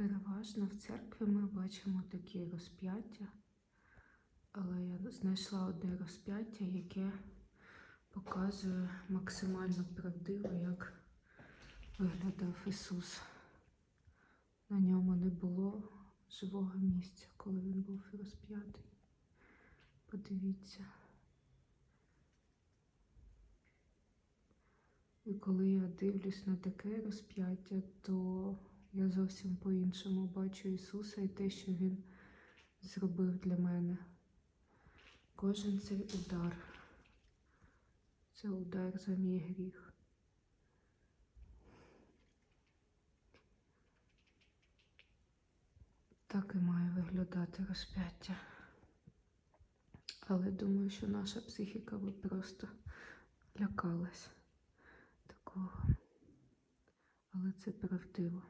Переважно в церкві ми бачимо такі розп'яття, але я знайшла одне розп'яття, яке показує максимально правдиво, як виглядав Ісус. На ньому не було живого місця, коли він був розп'ятий. Подивіться. І коли я дивлюсь на таке розп'яття, то я зовсім по-іншому бачу Ісуса і те, що Він зробив для мене. Кожен цей удар це удар за мій гріх. Так і має виглядати розп'яття. Але думаю, що наша психіка би просто лякалась такого. Але це правдиво.